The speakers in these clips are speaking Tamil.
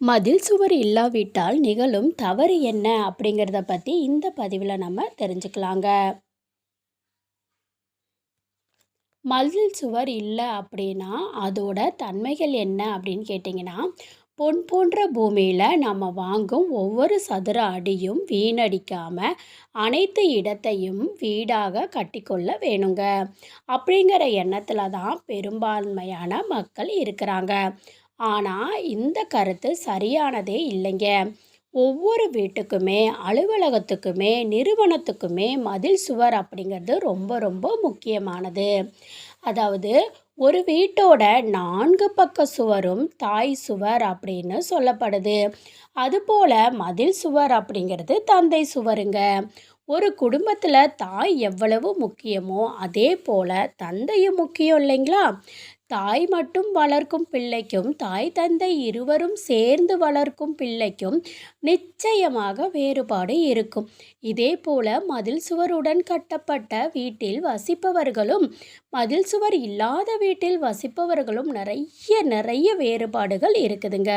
மதில் சுவர் இல்லாவிட்டால் நிகழும் தவறு என்ன அப்படிங்கிறத பற்றி இந்த பதிவில் நம்ம தெரிஞ்சுக்கலாங்க. மதில் சுவர் இல்லை அப்படின்னா அதோட தன்மைகள் என்ன அப்படின்னு கேட்டிங்கன்னா பொன் போன்ற பூமியில் நம்ம வாங்கும் ஒவ்வொரு சதுர அடியும் வீணடிக்காமல் அனைத்து இடத்தையும் வீடாக கட்டிக்கொள்ள வேணுங்க. அப்படிங்கிற எண்ணத்தில் தான் பெரும்பான்மையான மக்கள் இருக்கிறாங்க. ஆனால் இந்த கருத்து சரியானதே இல்லைங்க. ஒவ்வொரு வீட்டுக்குமே அலுவலகத்துக்குமே நிறுவனத்துக்குமே மதில் சுவர் அப்படிங்கிறது ரொம்ப ரொம்ப முக்கியமானது. அதாவது ஒரு வீட்டோட நான்கு பக்க சுவரும் தாய் சுவர் அப்படின்னு சொல்லப்படுது. அதுபோல் மதில் சுவர் அப்படிங்கிறது தந்தை சுவருங்க. ஒரு குடும்பத்தில் தாய் எவ்வளவு முக்கியமோ அதே போல் தந்தையும் முக்கியம் இல்லைங்களா? தாய் மட்டும் வளர்க்கும் பிள்ளைக்கும் தாய் தந்தை இருவரும் சேர்ந்து வளர்க்கும் பிள்ளைக்கும் நிச்சயமாக வேறுபாடு இருக்கும். இதே போல மதில் சுவருடன் கட்டப்பட்ட வீட்டில் வசிப்பவர்களும் மதில் சுவர் இல்லாத வீட்டில் வசிப்பவர்களும் நிறைய நிறைய வேறுபாடுகள் இருக்குதுங்க.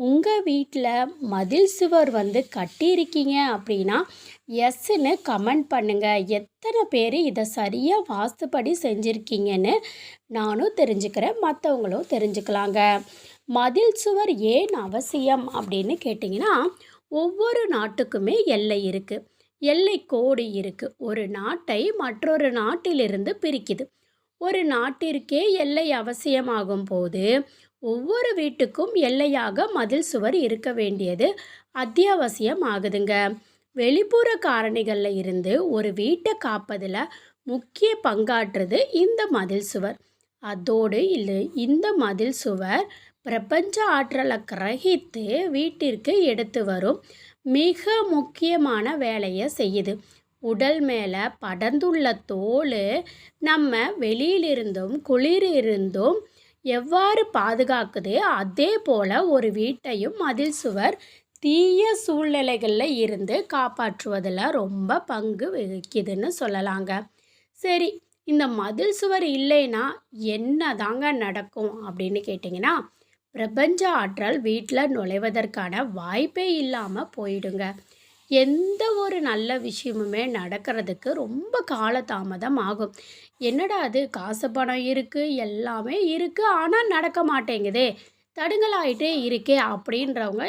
உங்கள் வீட்டில் மதில் சுவர் வந்து கட்டியிருக்கீங்க அப்படின்னா எஸ்ன்னு கமெண்ட் பண்ணுங்கள் எத்தனை பேர் இதை சரியாக வாஸ்துப்படி செஞ்சுருக்கீங்கன்னு நானும் தெரிஞ்சுக்கிறேன் மற்றவங்களும் தெரிஞ்சுக்கலாங்க. மதில் சுவர் ஏன் அவசியம் அப்படின்னு கேட்டிங்கன்னா ஒவ்வொரு நாட்டுக்குமே எல்லை இருக்குது எல்லை கோடு இருக்குது ஒரு நாட்டை மற்றொரு நாட்டிலிருந்து பிரிக்குது. ஒரு நாட்டிற்கே எல்லை அவசியமாகும் போது ஒவ்வொரு வீட்டுக்கும் எல்லையாக மதில் சுவர் இருக்க வேண்டியது அத்தியாவசியம் ஆகுதுங்க. வெளிப்புற காரணிகளில் இருந்து ஒரு வீட்டை காப்பதில் முக்கிய பங்காற்றுறது இந்த மதில் சுவர். அதோடு இல்லை இந்த மதில் சுவர் பிரபஞ்ச ஆற்றலை கிரகித்து வீட்டிற்கு எடுத்து வரும் மிக முக்கியமான வேலையை செய்யுது. உடல் மேலே படர்ந்துள்ள தோல் நம்ம வெளியிலிருந்தும் குளிரிருந்தும் எவ்வாறு பாதுகாக்குது அதே போல் ஒரு வீட்டையும் மதில் சுவர் தீய சூழ்நிலைகளில் இருந்து காப்பாற்றுவதில் ரொம்ப பங்கு வகிக்குதுன்னு சொல்லலாங்க. சரி இந்த மதில் சுவர் இல்லைன்னா என்ன தாங்க நடக்கும் அப்படின்னு கேட்டிங்கன்னா பிரபஞ்ச ஆற்றல் வீட்டில் நுழைவதற்கான வாய்ப்பே இல்லாமல் போயிடுங்க. எந்த ஒரு நல்ல விஷயமுமே நடக்கிறதுக்கு ரொம்ப காலதாமதம் ஆகும். என்னடா அது? காசு பணம் இருக்குது எல்லாமே இருக்குது ஆனால் நடக்க மாட்டேங்குதே. தடுங்கலாயிட்டே இருக்கே அப்படின்றவங்க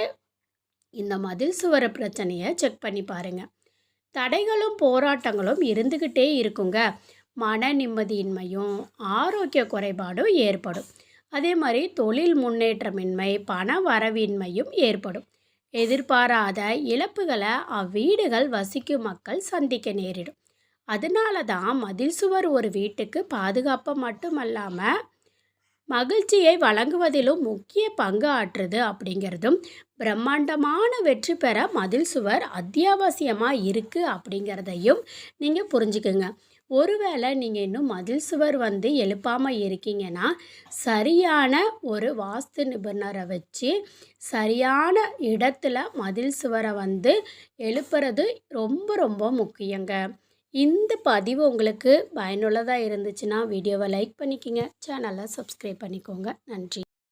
இந்த மதில் சுவர பிரச்சனையை செக் பண்ணி பாருங்கள் தடைகளும் போராட்டங்களும் இருந்துக்கிட்டே இருக்குங்க. மன நிம்மதியின்மையும் ஆரோக்கிய குறைபாடும் ஏற்படும். அதே மாதிரி தொழில் முன்னேற்றமின்மை பண வரவின்மையும் ஏற்படும். எதிர்பாராத இழப்புகளை அவ்வீடுகள் வசிக்கும் மக்கள் சந்திக்க நேரிடும். அதனால தான் மதில் சுவர் ஒரு வீட்டுக்கு பாதுகாப்பை மட்டுமல்லாமல் மகிழ்ச்சியை வழங்குவதிலும் முக்கிய பங்கு ஆற்றுது அப்படிங்கிறதும் பிரம்மாண்டமான வெற்றி பெற மதில் சுவர் அத்தியாவசியமாக இருக்குது அப்படிங்கிறதையும் நீங்கள் புரிஞ்சுக்குங்க. ஒருவேளை நீங்கள் இன்னும் மதில் சுவர் வந்து எழுப்பாமல் இருக்கீங்கன்னா சரியான ஒரு வாஸ்து நிபுணரை வச்சு சரியான இடத்துல மதில் சுவரை வந்து எழுப்புறது ரொம்ப ரொம்ப முக்கியங்க. இந்த பதிவு உங்களுக்கு பயனுள்ளதாக இருந்துச்சுன்னா வீடியோவை லைக் பண்ணிக்கோங்க. சேனலை சப்ஸ்கிரைப் பண்ணிக்கோங்க. நன்றி.